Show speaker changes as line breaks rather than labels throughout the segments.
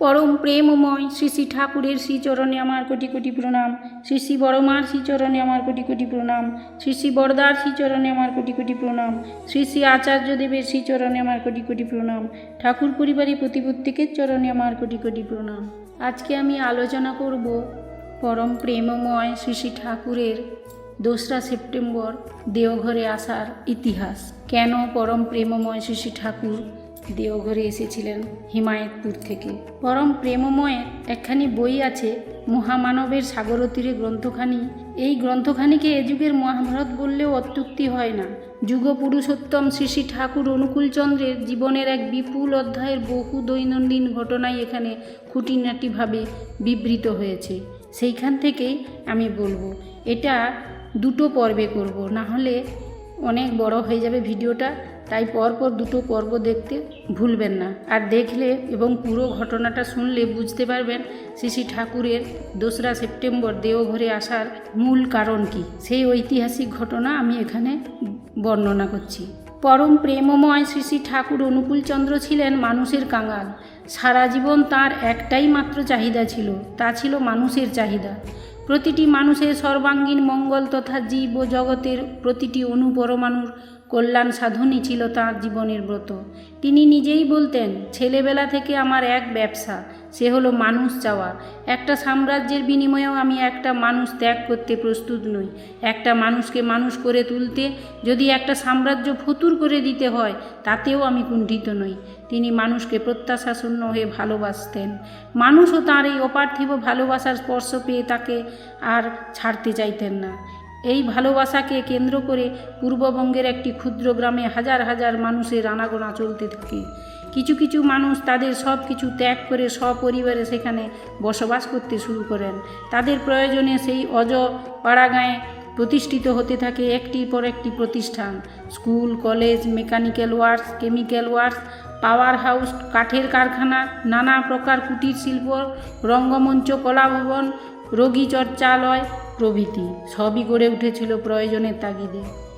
পরম প্রেমময় শ্রী শ্রী ঠাকুরের শ্রীচরণে আমার কোটি কোটি প্রণাম। শ্রী শ্রী বড়মার শ্রীচরণে আমার কোটি কোটি প্রণাম। শ্রী শ্রী বরদার শ্রীচরণে আমার কোটি কোটি প্রণাম। শ্রী শ্রী আচার্যদেবের শ্রীচরণে আমার কোটি কোটি প্রণাম। ঠাকুর পরিবারের প্রতি প্রত্যেকের চরণে আমার কোটি কোটি প্রণাম। আজকে আমি আলোচনা করব পরম প্রেমময় শ্রী শ্রী ঠাকুরের দোসরা সেপ্টেম্বর দেওঘরে আসার ইতিহাস। কেন পরম প্রেমময় শ্রী শ্রী ঠাকুর দেওঘরে এসেছিলেন হিমায়তপুর থেকে। পরম প্রেমময়ের একখানি বই আছে, মহামানবের সাগর তীরে গ্রন্থখানি। এই গ্রন্থখানিকে এ যুগের মহাভারত বললেও অত্যুক্তি হয় না। যুগ পুরুষোত্তম শ্রী শ্রী ঠাকুর অনুকূলচন্দ্রের জীবনের এক বিপুল অধ্যায়ের বহু দৈনন্দিন ঘটনাই এখানে খুঁটিনাটিভাবে বিবৃত হয়েছে। সেইখান থেকেই আমি বলব, এটা দুটো পর্বে করব না হলে অনেক বড় হয়ে যাবে ভিডিওটা। তাই পরপর দুটো পর্ব দেখতে ভুলবেন না। আর দেখলে এবং পুরো ঘটনাটা শুনলে বুঝতে পারবেন শ্রী ঠাকুরের দোসরা সেপ্টেম্বর দেওঘরে আসার মূল কারণ কি। সেই ঐতিহাসিক ঘটনা আমি এখানে বর্ণনা করছি। পরম প্রেমময় শ্রী ঠাকুর অনুকূলচন্দ্র ছিলেন মানুষের কাঙাল। সারা জীবন তার একটাই মাত্র চাহিদা ছিল, তা ছিল মানুষের চাহিদা। প্রতিটি মানুষের সর্বাঙ্গীন মঙ্গল তথা জীব ও জগতের প্রতিটি অনুপরমাণুর কল্যাণ সাধনই ছিল তাঁর জীবনের ব্রত। তিনি নিজেই বলতেন, ছেলেবেলা থেকে আমার এক ব্যবসা, সে হলো মানুষ চাওয়া। একটা সাম্রাজ্যের বিনিময়েও আমি একটা মানুষ ত্যাগ করতে প্রস্তুত নই। একটা মানুষকে মানুষ করে তুলতে যদি একটা সাম্রাজ্য ফতুর করে দিতে হয়, তাতেও আমি কুণ্ঠিত নই। তিনি মানুষকে প্রত্যাশাশূন্য হয়ে ভালোবাসতেন। মানুষও তাঁর এই অপার্থিব ভালোবাসার স্পর্শ পেয়ে তাকে আর ছাড়তে চাইতেন না। এই ভালোবাসাকে কেন্দ্র করে পূর্ববঙ্গের একটি ক্ষুদ্র গ্রামে হাজার হাজার মানুষের আনাগোনা চলতে থাকে। কিছু কিছু মানুষ তাদের সব কিছু ত্যাগ করে সপরিবারে সেখানে বসবাস করতে শুরু করেন। তাদের প্রয়োজনে সেই অজ পাড়াগাঁয়ে প্রতিষ্ঠিত হতে থাকে একটির পর একটি প্রতিষ্ঠান। School, college, mechanical works, chemical works, power house, কাঠের কারখানা, নানা প্রকার কুটির শিল্প, রঙ্গমঞ্চ কলাভবন রোগী চর্চালয়, প্রভৃতি, সবই গড়ে উঠেছিল প্রয়োজনের তাগিদে।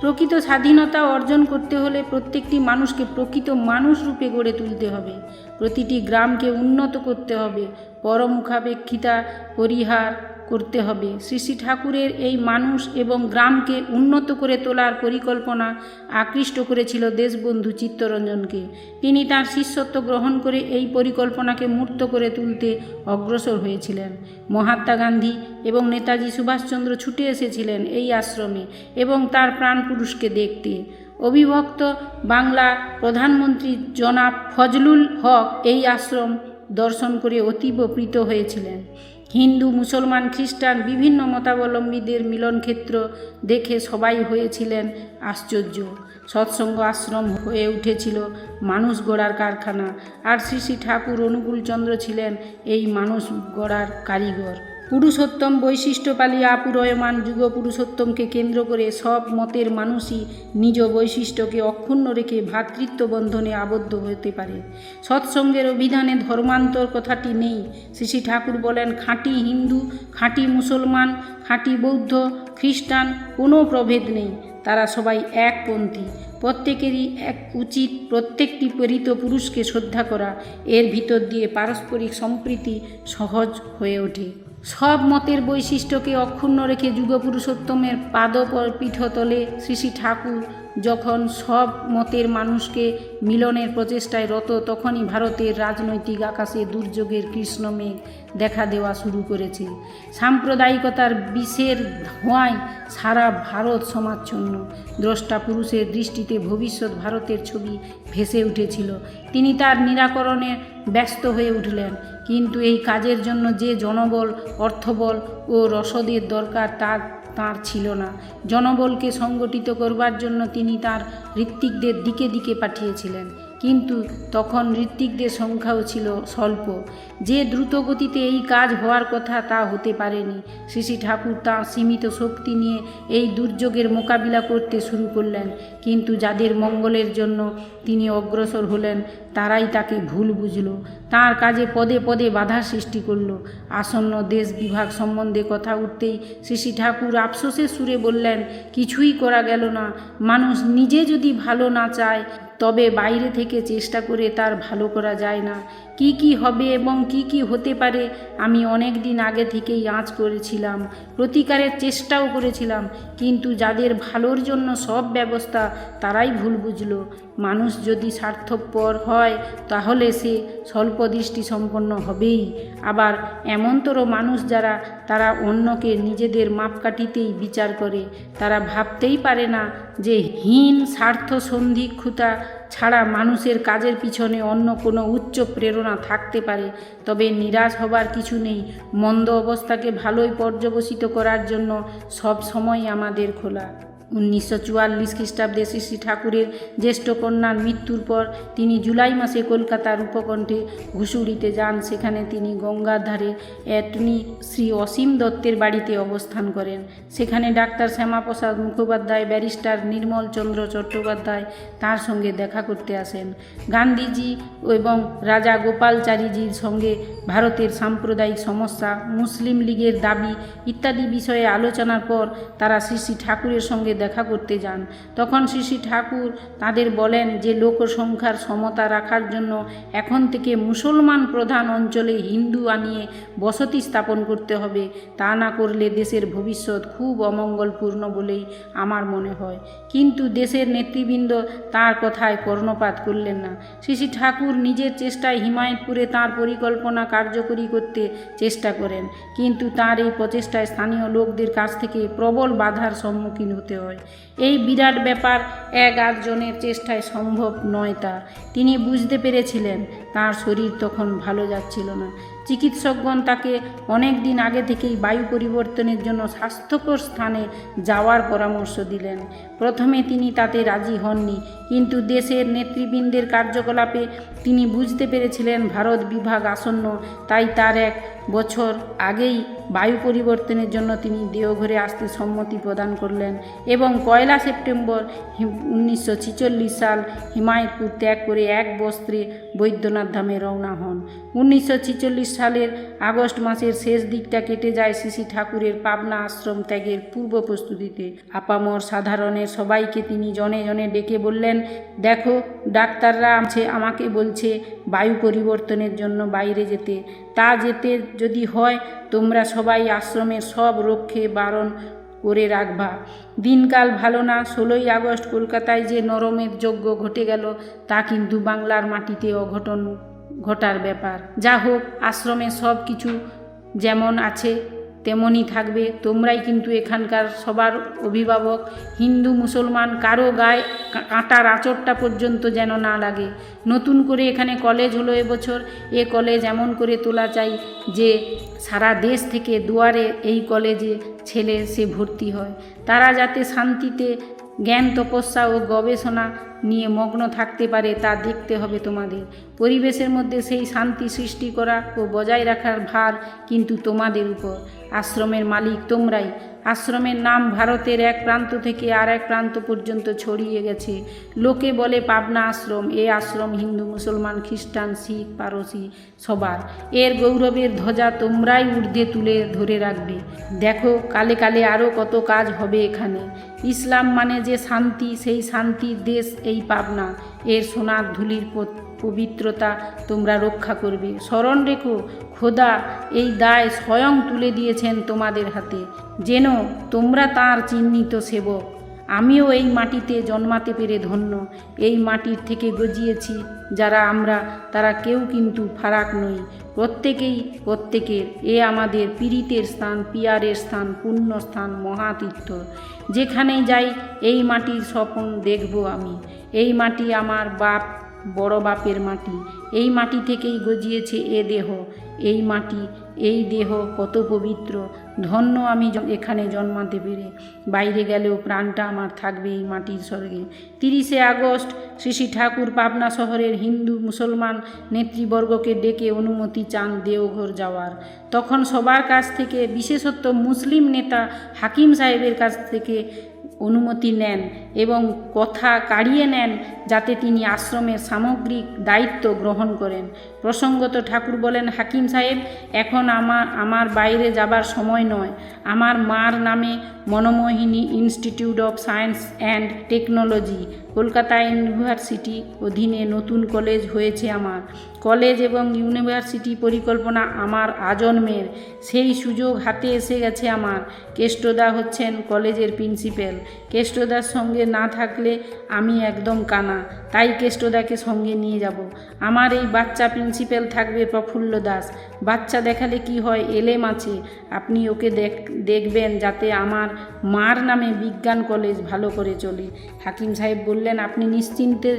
প্রকৃত স্বাধীনতা অর্জন করতে হলে প্রত্যেকটি মানুষকে প্রকৃত মানুষ রূপে গড়ে তুলতে হবে। প্রতিটি গ্রামকে উন্নত করতে হবে। পরমুখাপেক্ষিতা, পরিহার করতে হবে। শ্রী শ্রী ঠাকুরের এই মানুষ এবং গ্রামকে উন্নত করে তোলার পরিকল্পনা আকৃষ্ট করেছিল দেশবন্ধু চিত্তরঞ্জনকে। তিনি তার শিষ্যত্ব গ্রহণ করে এই পরিকল্পনাকে মূর্ত করে তুলতে অগ্রসর হয়েছিলেন। মহাত্মা গান্ধী এবং নেতাজি সুভাষচন্দ্র ছুটে এসেছিলেন এই আশ্রমে এবং তার প্রাণপুরুষকে দেখতে। অবিভক্ত বাংলা প্রধানমন্ত্রী জনাব ফজলুল হক এই আশ্রম দর্শন করে অতীব প্রীত হয়েছিলেন। হিন্দু, মুসলমান, খ্রিস্টান বিভিন্ন মতাবলম্বীদের মিলনক্ষেত্র দেখে সবাই হয়েছিলেন আশ্চর্য। সৎসঙ্গ আশ্রম হয়ে উঠেছিল মানুষ গড়ার কারখানা। আর শ্রী শ্রী ঠাকুর অনুকূলচন্দ্র ছিলেন এই মানুষ গড়ার কারিগর। পুরুষোত্তম বৈশিষ্ট্য পালিয়ে আপুরয়মান যুগ পুরুষোত্তমকে কেন্দ্র করে সব মতের মানুষই নিজ বৈশিষ্ট্যকে অক্ষুণ্ণ রেখে ভ্রাতৃত্ব বন্ধনে আবদ্ধ হতে পারে। সৎসঙ্গের অভিধানে ধর্মান্তর কথাটি নেই। শ্রী ঠাকুর বলেন, খাঁটি হিন্দু, খাঁটি মুসলমান, খাঁটি বৌদ্ধ, খ্রিস্টান কোনো প্রভেদ নেই। তারা সবাই একপন্থী। প্রত্যেকেরই এক উচিত প্রত্যেকটি প্রেরিত পুরুষকে শ্রদ্ধা করা। এর ভিতর দিয়ে পারস্পরিক সম্প্রীতি সহজ হয়ে ওঠে। সব মতের বৈশিষ্ট্যকে অক্ষুণ্ণ রেখে যুগপুরুষোত্তমের পাদ পীঠতলে শ্রী শ্রী ঠাকুর যখন সব মতের মানুষকে মিলনের প্রচেষ্টায় রত, তখনই ভারতের রাজনৈতিক আকাশে দুর্যোগের কৃষ্ণমেঘ দেখা দেওয়া শুরু করেছে। সাম্প্রদায়িকতার বিষের ধোঁয়ায় সারা ভারত সমাচ্ছন্ন। দ্রষ্টা পুরুষের দৃষ্টিতে ভবিষ্যৎ ভারতের ছবি ভেসে উঠেছিল। তিনি তার নিরাকরণে ব্যস্ত হয়ে উঠলেন। কিন্তু এই কাজের জন্য যে জনবল, অর্থবল ও রসদের দরকার, তা তার ছিল না। জনবলকে সংগঠিত করবার জন্য তিনি তার ঋত্বিকদের দিকে দিকে পাঠিয়েছিলেন। কিন্তু তখন ঋত্বিকদের সংখ্যাও ছিল স্বল্প। যে দ্রুতগতিতে এই কাজ হওয়ার কথা তা হতে পারেনি। শ্রী ঠাকুর তাঁর সীমিত শক্তি নিয়ে এই দুর্যোগের মোকাবিলা করতে শুরু করলেন। কিন্তু যাদের মঙ্গলের জন্য তিনি অগ্রসর হলেন, তারাই তাকে ভুল বুঝল। তার কাজে পদে পদে বাধা সৃষ্টি করল। আসন্ন দেশ বিভাগ সম্বন্ধে কথা উঠতেই শ্রী ঠাকুর আফসোসের সুরে বললেন, কিছুই করা গেল না। মানুষ নিজে যদি ভালো না চায় তবে বাইরে থেকে চেষ্টা করে তার ভালো করা যায় না। কি কি হবে এবং কি কি হতে পারে, আমি অনেক দিন আগে থেকেই আঁচ করেছিলাম, প্রতিকারের চেষ্টাও করেছিলাম, কিন্তু যাদের ভালোর জন্য সব ব্যবস্থা তারাই ভুল বুঝলো। মানুষ যদি স্বার্থপর হয়, তাহলে সে স্বল্প দৃষ্টি সম্পন্ন হবেই। আবার এমনতরও মানুষ যারা, তারা অন্যকে নিজেদের মাপকাঠিতেই বিচার করে। তারা ভাবতেই পারে না যে হীন স্বার্থ সন্ধিক্ষুতা ছাড়া মানুষের কাজের পিছনে অন্য কোনো উচ্চ প্রেরণা থাকতে পারে, তবে নিরাশ হবার কিছু নেই। মন্দ অবস্থাকে ভালোই পর্যবসিত করার জন্য সব সময় আমাদের খোলা। উনিশশো চুয়াল্লিশ খ্রিস্টাব্দে শ্রী ঠাকুরের জ্যেষ্ঠ কন্যার মৃত্যুর পর তিনি জুলাই মাসে কলকাতার উপকণ্ঠে ঘুষুড়িতে যান। সেখানে তিনি গঙ্গার ধারে অ্যাটর্নি শ্রী অসীম দত্তের বাড়িতে অবস্থান করেন। সেখানে ডাক্তার শ্যামাপ্রসাদ মুখোপাধ্যায়, ব্যারিস্টার নির্মল চন্দ্র চট্টোপাধ্যায় তার সঙ্গে দেখা করতে আসেন। গান্ধীজি এবং রাজা গোপালচারীজির সঙ্গে ভারতের সাম্প্রদায়িক সমস্যা, মুসলিম লীগের দাবি ইত্যাদি বিষয়ে আলোচনার পর তারা শ্রী শ্রী ঠাকুরের সঙ্গে দেখা করতে যান। তখন শ্রী ঠাকুর তাদের বলেন যে, লোকসংখ্যার সমতা রাখার জন্য এখন থেকে মুসলমান প্রধান অঞ্চলে হিন্দু আনিয়ে বসতি স্থাপন করতে হবে। তা না করলে দেশের ভবিষ্যৎ খুব অমঙ্গলপূর্ণ বলেই আমার মনে হয়। কিন্তু দেশের নেতৃবৃন্দ তার কথায় কর্ণপাত করলেন না। শ্রী ঠাকুর নিজের চেষ্টায় হিমায়তপুরে তার পরিকল্পনা কার্যকরী করতে চেষ্টা করেন। কিন্তু তার এই প্রচেষ্টায় স্থানীয় লোকদের কাছ থেকে প্রবল বাধার সম্মুখীন হতে হয়। এই বিরাট ব্যাপার এক আধজনের চেষ্টায় সম্ভব নয় তা। তিনি বুঝতে পেরেছিলেন, তার শরীর তখন ভালো যাচ্ছিল না। চিকিৎসকগণ তাকে অনেক দিন আগে থেকেই বায়ু পরিবর্তনের জন্য স্বাস্থ্যকর স্থানে যাওয়ার পরামর্শ দিলেন। প্রথমে তিনি তাতে রাজি হননি, কিন্তু দেশের নেতৃবৃন্দের কার্যকলাপে তিনি বুঝতে পেরেছিলেন ভারত বিভাগ আসন্ন, তাই তার এক বছর আগেই বায়ু পরিবর্তনের জন্য তিনি দেওঘরে আসতে সম্মতি প্রদান করলেন এবং পয়লা সেপ্টেম্বর উনিশশো ছেচল্লিশ সাল হিমায়তপুর ত্যাগ করে এক বস্ত্রে বৈদ্যনাথ ধামে রওনা হন। উনিশশো ছেচল্লিশ সালের আগস্ট মাসের শেষ দিকটা কেটে যায় শ্রী ঠাকুরের পাবনা আশ্রম ত্যাগের পূর্ব প্রস্তুতিতে। আপামর সাধারণের সবাইকে তিনি জনে জনে ডেকে বললেন, দেখো, ডাক্তাররা আছে আমাকে বলছে বায়ু পরিবর্তনের জন্য বাইরে যেতে। তা যেতে যদি হয়, তোমরা সবাই আশ্রমের সব রক্ষে বারণ করে রাখবা। দিনকাল ভালো না, ষোলোই আগস্ট কলকাতায় যে নরমের যজ্ঞ ঘটে গেল, তা কিন্তু বাংলার মাটিতে অঘটন। ঘটার ব্যাপার। যা হোক, আশ্রমে সব কিছু যেমন আছে, তেমনই থাকবে। তোমরাই কিন্তু এখানকার সবার অভিভাবক। হিন্দু, মুসলমান, কারও গায়ে কাঁটার আঁচড়টা পর্যন্ত যেন না লাগে। নতুন করে এখানে কলেজ হলো এবছর। এ কলেজ এমন করে তোলা চাই যে, সারা দেশ থেকে দুয়ারে এই কলেজে ছেলে সে ভর্তি হয়। তারা যাতে শান্তিতে জ্ঞান তপস্যা ও গবেষণা নিয়ে মগ্ন থাকতে পারে তা দেখতে হবে তোমাদের। পরিবেশের মধ্যে সেই শান্তি সৃষ্টি করা ও বজায় রাখার ভার কিন্তু তোমাদের উপর। আশ্রমের মালিক তোমরাই। আশ্রমের নাম ভারতের এক প্রান্ত থেকে আর এক প্রান্ত পর্যন্ত ছড়িয়ে গেছে। লোকে বলে পাবনা আশ্রম, এ আশ্রম হিন্দু, মুসলমান, খ্রিস্টান, শিখ, পারসি সবার। এর গৌরবের ধ্বজা তোমরাই ঊর্ধ্বে তুলে ধরে রাখবে। দেখো, কালে কালে আরও কত কাজ হবে এখানে। ইসলাম মানে যে শান্তি, সেই শান্তির দেশ এই পাবনা। এর সোনার ধুলির পবিত্রতা তোমরা রক্ষা করবে। স্মরণ রেখো, খোদা এই দায় স্বয়ং তুলে দিয়েছেন তোমাদের হাতে। যেন তোমরা তার চিহ্নিত সেবক। আমিও এই মাটিতে জন্মাতে পেরে ধন্য। এই মাটির থেকে গজিয়েছি যারা আমরা, তারা কেউ কিন্তু ফারাক নই। প্রত্যেকেই প্রত্যেকের, এ আমাদের পীড়িতের স্থান, পিয়ারের স্থান, পুণ্য স্থান, মহাতীর্থ। যেখানেই যাই, এই মাটির স্বপন দেখব আমি। এই মাটি আমার বাপ, বড় বাপের মাটি। এই মাটি থেকেই গজিয়েছে এ দেহ। এই মাটি, এই দেহ কত পবিত্র। ধন্য আমি এখানে জন্মাতে পেরে। বাইরে গেলেও প্রাণটা আমার থাকবে এই মাটির স্বর্গে। তিরিশে আগস্ট শ্রী শ্রী ঠাকুর পাবনা শহরের হিন্দু মুসলমান নেতৃবর্গকে ডেকে অনুমতি চান দেওঘর যাওয়ার। তখন সবার কাছ থেকে, বিশেষত মুসলিম নেতা হাকিম সাহেবের কাছ থেকে অনুমতি নেন এবং কথা কাড়িয়ে নেন যাতে তিনি আশ্রমের সামগ্রিক দায়িত্ব গ্রহণ করেন। প্রসঙ্গত ঠাকুর বলেন, হাকিম সাহেব, এখন আমার আমার বাইরে যাবার সময় নয়। আমার মার নামে Monomohini institute of science and technology, Kolkata university অধীনে নতুন কলেজ হয়েছে আমার। কলেজ এবং ইউনিভার্সিটি পরিকল্পনা আমার আজন্মের। সেই সুযোগ হাতে এসে গেছে আমার। কেষ্টদা হচ্ছেন কলেজের প্রিন্সিপাল কেষ্টদার সঙ্গে না থাকলে আমি একদম কানা, তাই কেষ্টদাকে সঙ্গে নিয়ে যাব। আমার এই বাচ্চা প্রিন্সিপাল থাকবে প্রফুল্ল দাস। বাচ্চা দেখালে কি হয়, এলেম আছে। আপনি ওকে দেখ, দেখবেন যাতে আমার মার নামে বিজ্ঞান কলেজ ভালো করে চলে। হাকিম সাহেব বললেন, আপনি নিশ্চিন্তে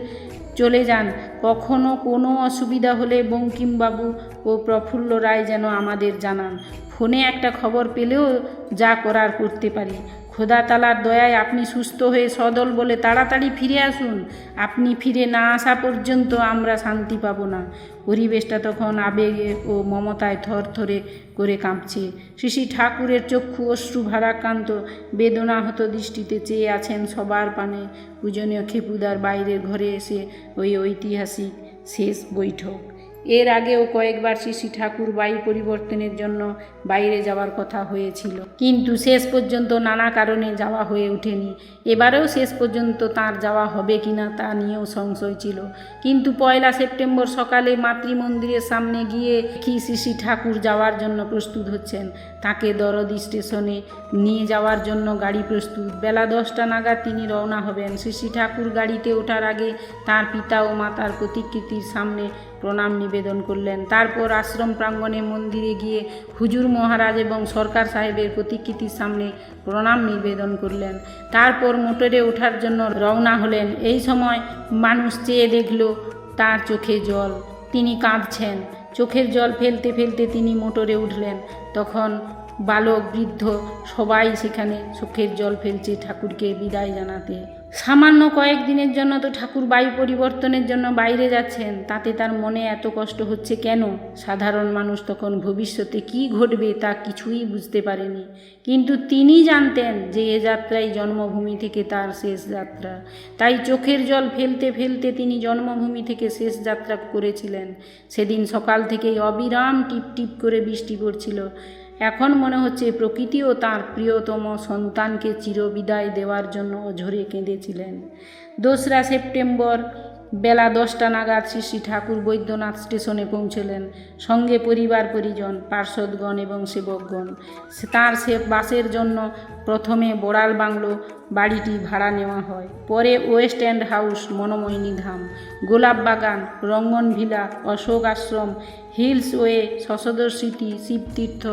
চলে যান। কখনো কোনো অসুবিধা হলে বঙ্কিমবাবু ও প্রফুল্ল রায় যেন আমাদের জানান। ফোনে একটা খবর পেলেও যা করার করতে পারি। খোদা তালার দয়ায় আপনি সুস্থ হয়ে সদল বলে তাড়াতাড়ি ফিরে আসুন। আপনি ফিরে না আসা পর্যন্ত আমরা শান্তি পাব না। পরিবেশটা তখন আবেগে ও মমতায় থরথরে করে কাঁপছে। শ্রী ঠাকুরের চক্ষু অশ্রু ভারাক্রান্ত, বেদনাহত দৃষ্টিতে চেয়ে আছেন সবার পানে। পূজনীয় খেপুদার বাইরের ঘরে এসে ওই ঐতিহাসিক শেষ বৈঠক। এর আগেও কয়েকবার শ্রী ঠাকুর বায়ু পরিবর্তনের জন্য বাইরে যাওয়ার কথা হয়েছিল। কিন্তু শেষ পর্যন্ত নানা কারণে যাওয়া হয়ে ওঠেনি। এবারেও শেষ পর্যন্ত তার যাওয়া হবে কিনা তা নিয়েও সংশয় ছিল। কিন্তু পয়লা সেপ্টেম্বর সকালে মাতৃমন্দিরের সামনে গিয়ে কি শ্রী ঠাকুর যাওয়ার জন্য প্রস্তুত হচ্ছেন, তাকে দরদি স্টেশনে নিয়ে যাওয়ার জন্য গাড়ি প্রস্তুত। বেলা দশটা নাগাদ তিনি রওনা হবেন। শ্রী ঠাকুর গাড়িতে ওঠার আগে তার পিতা ও মাতার প্রতিকৃতির সামনে প্রণাম নিবেদন করলেন। তারপর আশ্রম প্রাঙ্গণে মন্দিরে গিয়ে হুজুর মহারাজ এবং সরকার সাহেবের প্রতিকৃতির সামনে প্রণাম নিবেদন করলেন। তারপর মোটরে ওঠার জন্য রওনা হলেন। এই সময় মানুষ চেয়ে দেখল তার চোখে জল। তিনি কাঁদছেন। চোখের জল ফেলতে ফেলতে তিনি মোটরে উঠলেন। তখন বালক, বৃদ্ধ, সবাই সেখানে চোখের জল ফেলছে ঠাকুরকে বিদায় জানাতে। সামান্য কয়েকদিনের জন্য তো ঠাকুর বায়ু পরিবর্তনের জন্য বাইরে যাচ্ছেন, তাতে তার মনে এত কষ্ট হচ্ছে কেন? সাধারণ মানুষ তখন ভবিষ্যতে কি ঘটবে তা কিছুই বুঝতে পারেনি। কিন্তু তিনি জানতেন যে এ যাত্রাই জন্মভূমি থেকে তার শেষ যাত্রা। তাই চোখের জল ফেলতে ফেলতে তিনি জন্মভূমি থেকে শেষ যাত্রা করেছিলেন। সেদিন সকাল থেকেই অবিরাম টিপ টিপ করে বৃষ্টি পড়ছিল। এখন মনে হচ্ছে প্রকৃতিও তার প্রিয়তম সন্তানকে চিরবিদায় দেওয়ার জন্য ঝরে কেঁদেছিলেন। দোসরা সেপ্টেম্বর বেলা দশটা নাগাদ শ্রী ঠাকুর বৈদ্যনাথ স্টেশনে পৌঁছলেন। সঙ্গে পরিবার, পরিজন পার্ষদগণ এবং সেবকগণ। তার সে বাসের জন্য প্রথমে বড়াল বাংলো বাড়িটি ভাড়া নেওয়া হয়। পরে west end house Manmohini Dham, গোলাপ বাগান, Rangan villa, Ashok Ashram, hills way স্মৃতি শিবতীর্থ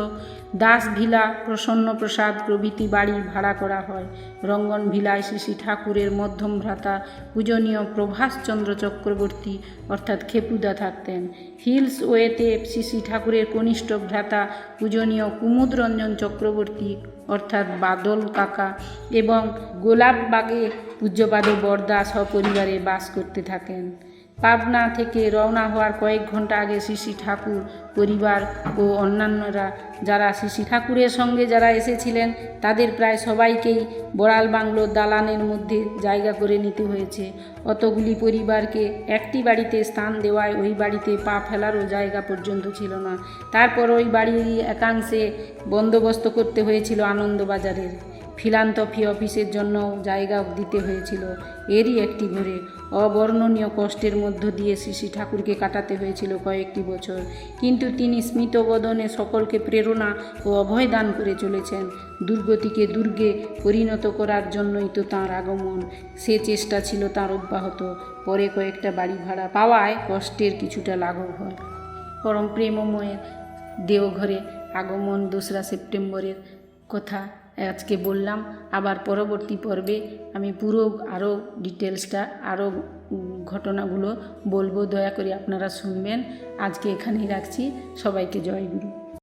দাস ভিলা প্রসন্ন প্রসাদ প্রভৃতি বাড়ি ভাড়া করা হয়। রঙ্গন ভিলায় শ্রী ঠাকুরের মধ্যম ভ্রাতা পূজনীয় প্রভাসচন্দ্র চক্রবর্তী অর্থাৎ খেপুদা থাকতেন। হিলস ওয়েতে শ্রী ঠাকুরের কনিষ্ঠ ভ্রাতা পূজনীয় কুমুদরঞ্জন চক্রবর্তী অর্থাৎ বাদল কাকা এবং গোলাপবাগে পূজ্যপাদ বরদা সপরিবারে বাস করতে থাকেন। পাবনা থেকে রওনা হওয়ার কয়েক ঘণ্টা আগে শ্রী ঠাকুর, পরিবার ও অন্যান্যরা যারা শ্রী ঠাকুরের সঙ্গে যারা এসেছিলেন, তাদের প্রায় সবাইকেই বড়াল বাংলো দালানের মধ্যে জায়গা করে নিতে হয়েছে। অতগুলি পরিবারকে একটি বাড়িতে স্থান দেওয়ায় ওই বাড়িতে পা ফেলারও জায়গা পর্যন্ত ছিল না। তারপর ওই বাড়ির একাংশে বন্দোবস্ত করতে হয়েছিল আনন্দবাজারের। ফিলান্তফি অফিসের জন্য জায়গা দিতে হয়েছিল। এরই একটি ঘরে। অবর্ণনীয় কষ্টের মধ্য দিয়ে শ্রী ঠাকুরকে কাটাতে হয়েছিল কয়েকটি বছর। কিন্তু তিনি স্মিতবদনে সকলকে প্রেরণা ও অভয় দান করে চলেছেন। দুর্গতিকে দুর্গে পরিণত করার জন্যই তো তাঁর আগমন। সে চেষ্টা ছিল তাঁর অব্যাহত। পরে কয়েকটা বাড়ি ভাড়া পাওয়ায় কষ্টের কিছুটা লাঘব হয় পরম প্রেমময়ের দেওঘরে আগমন দোসরা সেপ্টেম্বরের কথা আজকে বললাম, আবার পরবর্তী পর্বে আমি পুরো আরও ডিটেলসটা, আরও ঘটনাগুলো বলব। দয়া করে আপনারা শুনবেন। আজকে এখানেই রাখছি। সবাইকে জয় গুরু।